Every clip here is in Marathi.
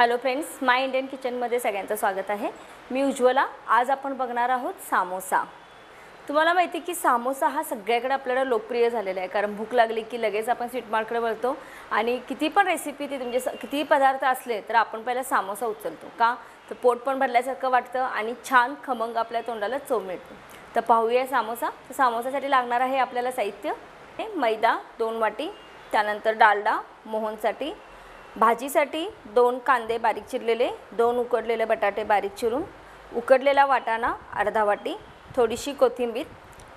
हॅलो फ्रेंड्स माय इंडियन किचनमध्ये सगळ्यांचं स्वागत आहे. मी उज्ज्वला. आज आपण बघणार आहोत सामोसा. तुम्हाला माहिती आहे की सामोसा हा सगळ्याकडे आपल्याला लोकप्रिय झालेला आहे. कारण भूक लागली की लगेच आपण स्वीटमार्टकडे वळतो. आणि किती पण रेसिपी ती म्हणजे स- कितीही पदार्थ असले तर आपण पहिला सामोसा उचलतो. का? तर पोट पण भरल्यासारखं वाटतं आणि छान खमंग आपल्या तोंडाला चव मिळते. तर पाहूया सामोसा. तर सामोसासाठी लागणार आहे आपल्याला साहित्य. हे मैदा दोन वाटी. त्यानंतर डालडा मोहनसाठी. भाजीसाठी दोन कांदे बारीक चिरलेले दोन उकडलेले बटाटे बारीक चिरून उकडलेला वाटाणा अर्धा वाटी थोडीशी कोथिंबीर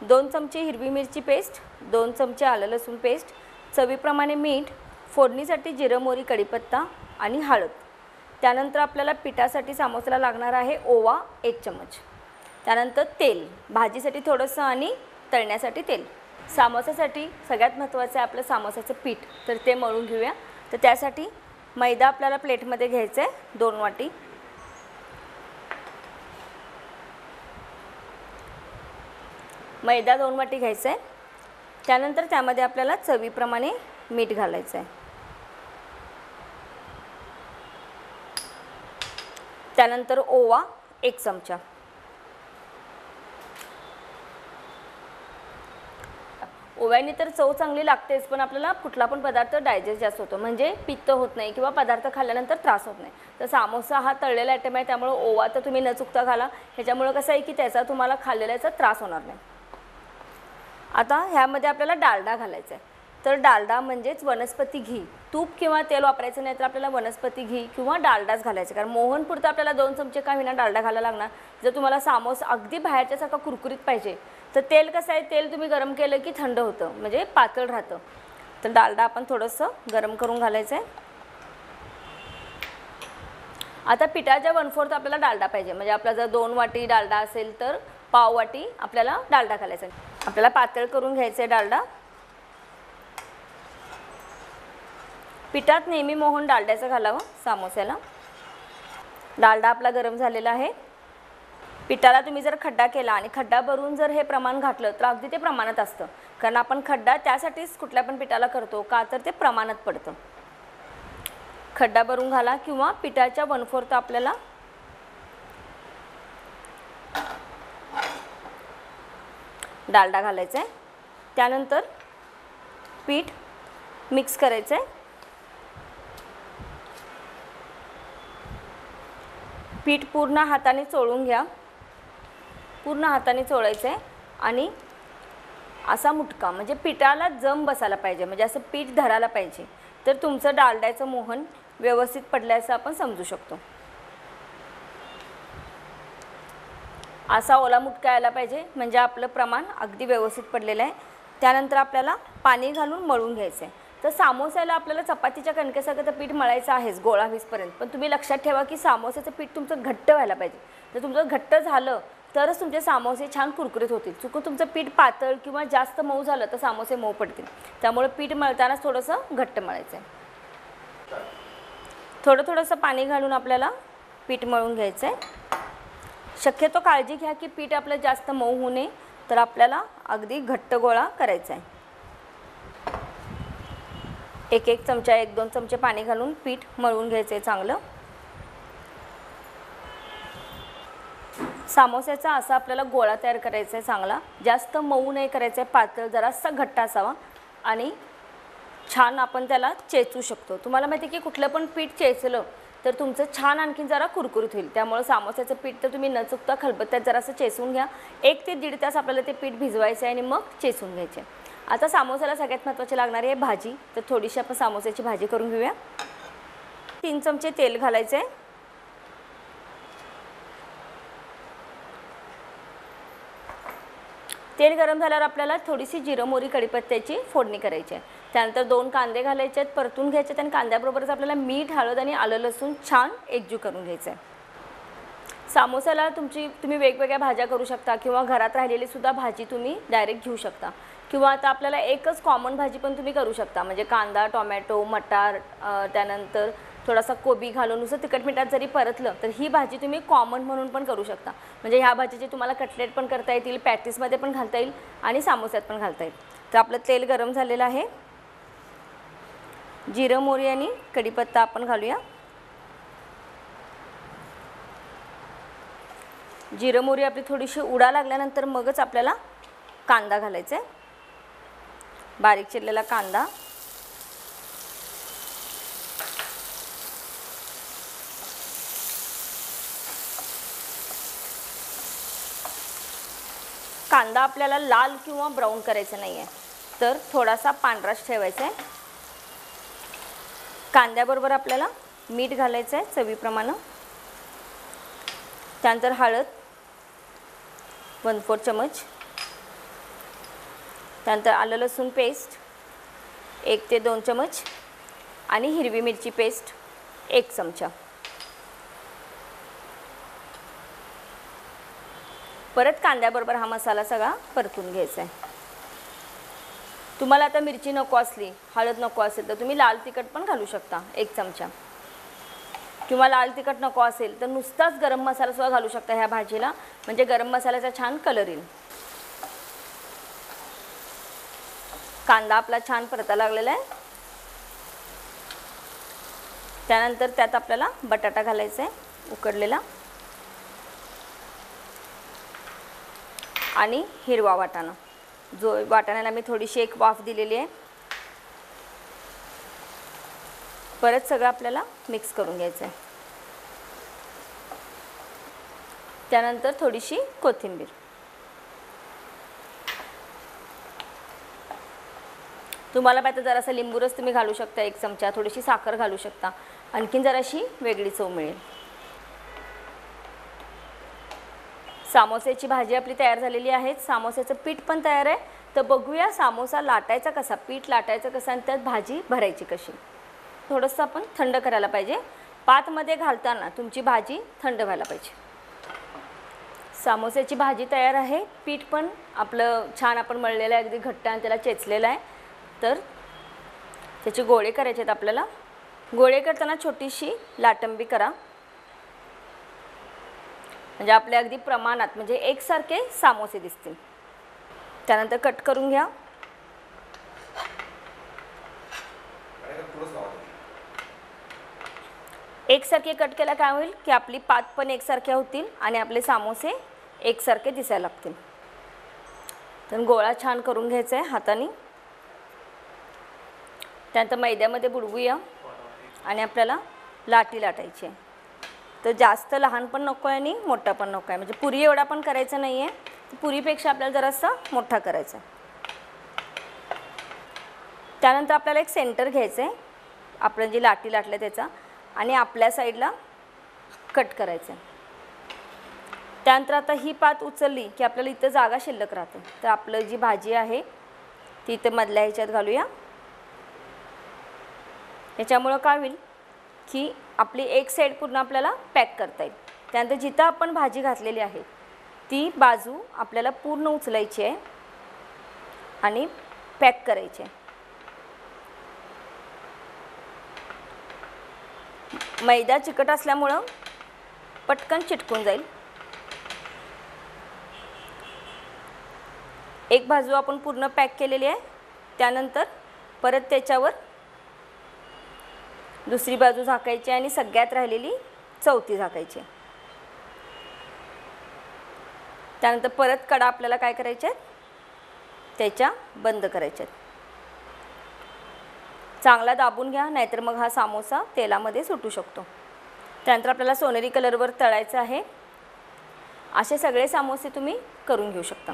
दोन चमचे हिरवी मिरची पेस्ट दोन चमचे आलं लसूण पेस्ट चवीप्रमाणे मीठ फोडणीसाठी जिरं मोरी कढीपत्ता आणि हळद. त्यानंतर आपल्याला पिठासाठी सामोसाला लागणार आहे ओवा एक चमच. त्यानंतर तेल भाजीसाठी थोडंसं आणि तळण्यासाठी तेल. सामोसासाठी सगळ्यात महत्त्वाचं आहे आपलं सामोसाचं पीठ तर ते मळून घेऊया. तर त्यासाठी मैदा आपल्याला प्लेटमध्ये घ्यायचा आहे दोन वाटी. मैदा दोन वाटी घ्यायचा आहे. त्यानंतर त्यामध्ये आपल्याला चवीप्रमाणे मीठ घालायचं आहे. त्यानंतर ओवा एक चमचा. ओव्याने तर चव चांगली लागतेच पण आपल्याला कुठला पण पदार्थ डायजेस्ट जास्त होतो. म्हणजे पित्त होत नाही किंवा पदार्थ खाल्ल्यानंतर त्रास होत नाही. तर सामोसा हा तळलेला आयटम आहे त्यामुळे ओवा तर तुम्ही न चुकता घाला ह्याच्यामुळं कसं आहे की त्याचा तुम्हाला खाल्लेल्याचा त्रास होणार नाही. आता ह्यामध्ये आपल्याला डालडा घालायचा आहे. तर डालडा म्हणजेच वनस्पती घी. तूप किंवा तेल वापरायचं नाही तर आपल्याला वनस्पती घी किंवा डालडाच घालायचं कारण मोहनपुरतं आपल्याला दोन चमचे का विना डालडा घालायला लागणार? जर तुम्हाला सामोसा अगदी बाहेरच्यासारखा कुरकुरीत पाहिजे तर तेल कसं आहे? तेल तुम्ही गरम केलं की थंड होतं म्हणजे पातळ राहतं. तर डालडा आपण थोडंसं गरम करून घालायचं आहे. आता पिठाच्या वन फोर्थ आपल्याला डालडा पाहिजे म्हणजे आपला जर दोन वाटी डालडा असेल तर पाव वाटी आपल्याला डालडा घालायचा आहे. आपल्याला पातळ करून घ्यायचं आहे डालडा. पिठात नेहमी मोहन डालड्याचं घालावं सामोस्याला. डालडा आपला गरम झालेला आहे. पिठाला तुम्ही जर खड्डा केला आणि खड्डा भरून जर हे प्रमाण घातलं तर अगदी ते प्रमाणात असतं. कारण आपण खड्डा त्यासाठीच कुठल्या पण पिठाला करतो का तर ते प्रमाणात पडतं. खड्डा भरून घाला किंवा पिठाच्या वन फोर्थ आपल्याला डालडा घालायचा आहे त्यानंतर पीठ मिक्स करायचं आहे पीठ पूर्ण हाताने चोळून घ्या. पूर्ण हाताने चोळायचं आहे आणि असा मुटका म्हणजे पिठाला जम बसायला पाहिजे म्हणजे असं पीठ धरायला पाहिजे तर तुमचं डालड्याचं मोहन व्यवस्थित पडल्याचं आपण समजू शकतो. असा ओला मुटका यायला पाहिजे म्हणजे आपलं प्रमाण अगदी व्यवस्थित पडलेलं आहे. त्यानंतर आपल्याला पाणी घालून मळून घ्यायचं आहे तर सामोस्याला आपल्याला चपातीच्या कणकेसारखं तर पीठ मळायचं आहेच गोळा वीसपर्यंत पण तुम्ही लक्षात ठेवा की सामोस्याचं पीठ तुमचं घट्ट व्हायला पाहिजे. जर तुमचं घट्ट झालं तरच तुमचे सामोसे छान कुरकुरीत होतील. चुकून तुमचं पीठ पातळ किंवा जास्त मऊ झालं तर सामोसे मऊ पडतील. त्यामुळे पीठ मळतानाच थोडंसं घट्ट मळायचं आहे थोडं थोडंसं पाणी घालून आपल्याला पीठ मळून घ्यायचं आहे शक्यतो काळजी घ्या की पीठ आपलं जास्त मऊ होऊ नये तर आपल्याला अगदी घट्ट गोळा करायचा आहे एक एक चमचा एक दोन चमचे पाणी घालून पीठ मळून घ्यायचं आहे चांगलं. सामोस्याचा असा आपल्याला गोळा तयार करायचा आहे चांगला. जास्त मऊ नाही करायचं आहे पातळ जरासा घट्ट असावा. आणि छान आपण त्याला चेचू शकतो. तुम्हाला माहिती आहे की कुठलं पण पीठ चेचलं तर तुमचं छान आणखीन जरा कुरकुरीत होईल. त्यामुळं सामोस्याचं पीठ तर तुम्ही न चुकता खलबत्त्यात जरासं चेचून घ्या. एक ते दीड तास आपल्याला ते पीठ भिजवायचं आहे आणि मग चेचून घ्यायचे. आता सामोस्याला सगळ्यात महत्त्वाची लागणारी आहे भाजी. तर थोडीशी आपण सामोस्याची भाजी करून घेऊया. तीन चमचे तेल घालायचे आहे तेल गरम झाल्यावर आपल्याला थोडीशी जिरं मोरी कढीपत्त्याची फोडणी करायची आहे. त्यानंतर दोन कांदे घालायचे आहेत परतून घ्यायचे आहेत आणि कांद्याबरोबरच आपल्याला मीठ हळद आणि आलं लसूण छान एकजू करून घ्यायचं आहे. सामोसाला तुमची तुम्ही वेगवेगळ्या भाज्या करू शकता किंवा घरात राहिलेली सुद्धा भाजी तुम्ही डायरेक्ट घेऊ शकता. किंवा आता आपल्याला एकच कॉमन भाजी पण तुम्ही करू शकता. म्हणजे कांदा टोमॅटो मटार त्यानंतर थोडासा कोबी घालून नुसतं तिखट मिठात जरी परतलं तर ही भाजी तुम्ही कॉमन म्हणून पण करू शकता. म्हणजे ह्या भाजीचे तुम्हाला कटलेट पण करता येतील पॅटीसमध्ये पण घालता येईल आणि सामोस्यात पण घालता येईल. तर आपलं तेल गरम झालेलं आहे. जिरं मोरी आणि कढीपत्ता आपण घालूया. जिरं मोरी आपली थोडीशी उडा लागल्यानंतर मगच आपल्याला कांदा घालायचा आहे. बारीक चिरलेला कांदा. कांदा आपल्याला लाल किंवा ब्राऊन करायचा नाही आहे तर थोडासा पांढराच ठेवायचा आहे कांद्याबरोबर आपल्याला मीठ घालायचं आहे चवीप्रमाणे. त्यानंतर हळद वन फोर चमच त्यानंतर आलं लसूण पेस्ट एक ते दोन चमच आणि हिरवी मिरची पेस्ट एक चमचा. परत कांद्याबरोबर हा मसाला सगळा परतून घ्यायचा आहे तुम्हाला आता मिरची नको असली हळद नको असेल तर तुम्ही लाल तिखट पण घालू शकता एक चमचा. किंवा लाल तिखट नको असेल तर नुसताच गरम मसाला सुद्धा घालू शकता ह्या भाजीला म्हणजे गरम मसाल्याचा छान कलर येईल. कांदा आपला छान परता लागलेला आहे त्यानंतर त्यात आपल्याला बटाटा घालायचा आहे उकडलेला. आणि हिरवा वाटाणा. जो वाटाण्याला मी थोडीशी एक वाफ दिलेली आहे. परत सगळं आपल्याला मिक्स करून घ्यायचं आहे त्यानंतर थोडीशी कोथिंबीर. तुम्हाला पाहिजे तर जरासा लिंबूरस तुम्ही घालू शकता एक चमचा थोडीशी साखर घालू शकता. आणखीन जराशी वेगळी चव मिळेल. सामोस्याची भाजी आपली तयार झालेली आहे. सामोस्याचं पीठ पण तयार आहे. तर बघूया सामोसा लाटायचा कसा? पीठ लाटायचं कसा आणि त्यात भाजी भरायची कशी? थोडंसं आपण थंड करायला पाहिजे. पातमध्ये घालताना तुमची भाजी थंड व्हायला पाहिजे. सामोस्याची भाजी तयार आहे. पीठ पण आपलं छान आपण मळलेलं आहे अगदी घट्ट आणि त्याला चेचलेलं आहे. तर त्याचे गोळे करायचे आहेत आपल्याला. गोळे करताना छोटीशी लाटंबी करा. म्हणजे आपल्या अगदी प्रमाणात म्हणजे एकसारखे सामोसे दिसतील. त्यानंतर कट करून घ्या. एकसारखे कट केला काय होईल की आपली पात पण एकसारख्या होतील आणि आपले सामोसे एकसारखे दिसायला लागतील. तर गोळा छान करून घ्यायचा आहे हाताने. त्यानंतर मैद्यामध्ये बुडवूया आणि आपल्याला लाटी लाटायची आहे. तर जास्त लहान पण नको आहे आणि मोठा पण नको आहे. म्हणजे पुरी एवढा पण करायचा नाही आहे पुरीपेक्षा आपल्याला जरासा मोठा करायचा आहे त्यानंतर आपल्याला एक सेंटर घ्यायचं आहे आपण जी लाटी लाटलं त्याचा. आणि आपल्या साईडला कट करायचं आहे त्यानंतर आता ही पात उचलली की आपल्याला इथं जागा शिल्लक राहते. तर आपलं जी भाजी आहे ती इथं मधल्या ह्याच्यात घालूया. याच्यामुळं काय होईल? की आपली एक साईड पूर्ण आपल्याला पॅक करता येईल. त्यानंतर जिथं आपण भाजी घातलेली आहे ती बाजू आपल्याला पूर्ण उचलायची आहे आणि पॅक करायची आहे. मैदा चिकट असल्यामुळं पटकन चिटकून जाईल. एक बाजू आपण पूर्ण पॅक केलेली आहे त्यानंतर परत त्याच्यावर दुसरी बाजू झाकायची आणि सगळ्यात राहिलेली चौथी झाकायची. त्यानंतर परत कडा आपल्याला काय करायच्या आहेत? त्याच्या बंद करायच्या आहेत. चांगला दाबून घ्या नाहीतर मग हा सामोसा तेलामध्ये सुटू शकतो. त्यानंतर आपल्याला सोनेरी कलरवर तळायचं आहे. असे सगळे सामोसे तुम्ही करून घेऊ शकता.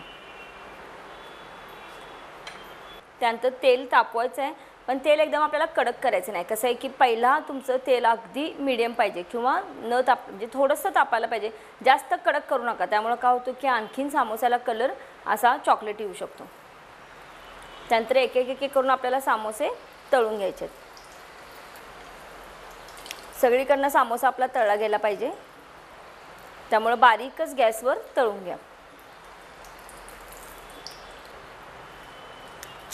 त्यानंतर तेल तापवायचं आहे. पण तेल एकदम आपल्याला कडक करायचं नाही. कसं आहे की पहिला तुमचं तेल अगदी मिडियम पाहिजे किंवा न ताप म्हणजे थोडंसं तापायला पाहिजे. जास्त कडक करू नका. त्यामुळं काय होतं की आणखीन सामोसाला कलर असा चॉकलेट येऊ शकतो. त्यानंतर एक एक एक एक करून आपल्याला सामोसे तळून घ्यायचे आहेत. सगळीकडनं सामोसा आपला तळला गेला पाहिजे. त्यामुळं बारीकच गॅसवर तळून घ्या.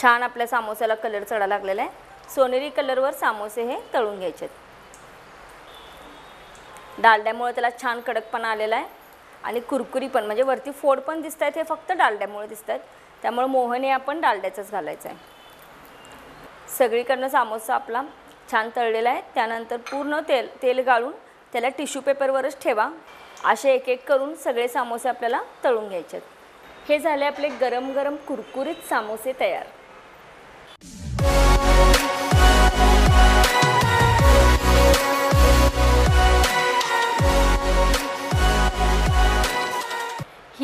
छान आपल्या सामोसाला कलर चढा लागलेला आहे. सोनेरी कलरवर सामोसे हे तळून घ्यायचे आहेत डालड्यामुळे त्याला छान कडकपणा आलेला आहे. आणि कुरकुरी पण म्हणजे वरती फोड पण दिसत आहेत हे फक्त डालड्यामुळे दिसत आहेत त्यामुळे मोहने आपण डालड्याचंच घालायचं आहे सगळीकडनं सामोसा आपला छान तळलेला आहे. त्यानंतर पूर्ण तेल तेल गाळून त्याला टिश्यू पेपरवरच ठेवा. असे एक एक करून सगळे सामोसे आपल्याला तळून घ्यायचे आहेत हे झाले आपले गरम गरम कुरकुरीत सामोसे तयार.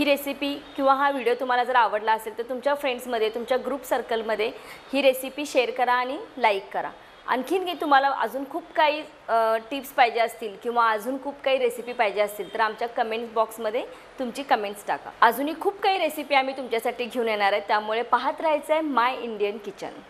ही रेसिपी किंवा हा व्हिडिओ तुम्हाला जर आवडला असेल तर तुमच्या फ्रेंड्समध्ये तुमच्या ग्रुप सर्कलमध्ये ही रेसिपी शेअर करा आणि लाईक करा. आणखीन काही तुम्हाला अजून खूप काही टिप्स पाहिजे असतील किंवा अजून खूप काही रेसिपी पाहिजे असतील तर आमच्या कमेंट्स बॉक्समध्ये तुमची कमेंट्स टाका. अजूनही खूप काही रेसिपी आम्ही तुमच्यासाठी घेऊन येणार आहे त्यामुळे पाहत राहायचं आहे माय इंडियन किचन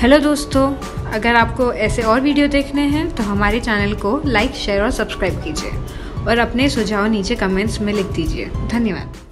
हेलो दोस्तों अगर आपको ऐसे और वीडियो देखने हैं तो हमारे चैनल को लाइक शेयर और सब्सक्राइब कीजिए। और अपने सुझाव नीचे कमेंट्स में लिख दीजिए। धन्यवाद।